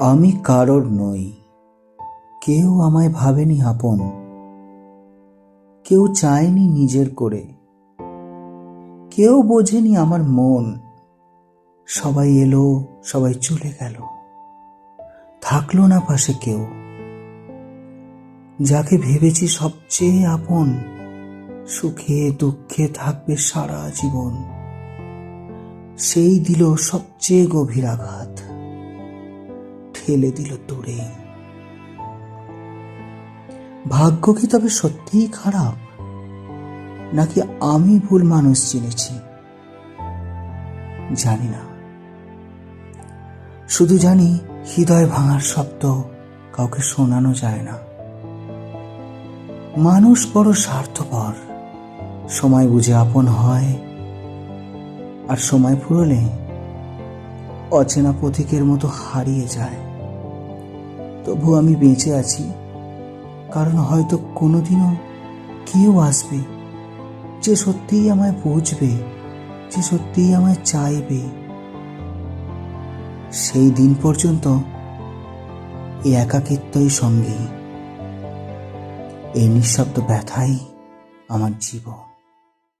আমি কারোর নই। কেউ আমায় ভাবেনি আপন। কেউ চায়নি নিজের করে। কেউ বোঝেনি আমার মন। সবাই এলো, সবাই চলে গেল। থাকল না পাশে কেউ। যাকে ভেবেছি সবচেয়ে আপন, সুখে, দুঃখে থাকবে সারা জীবন। সেই দিল সবচেয়ে গভীর আঘাত। ঠেলে দিল দূরে? ভাগ্য কি তবে সত্যিই খারাপ? নাকি আমি ভুল মানুষ চিনেছি জানি না। শুধু জানি হৃদয় ভাঙার শব্দ কাউকে শোনানো যায় না। মানুষ বড় স্বার্থপর। সময় বুঝে আপন হয়। আর সময় ফুরলে অচেনা পথিকের মতো হারিয়ে যায়। তবু আমি বেঁচে আছি। কারণ হয়তো কোনোদিনও কেউ আসবে যে সত্যিই আমায় বুঝবে, যে সত্যিই আমায় চাইবে। সেই দিন পর্যন্ত এই একাকিত্বই সঙ্গী। এই নিঃশব্দ ব্যথাই আমার জীবন।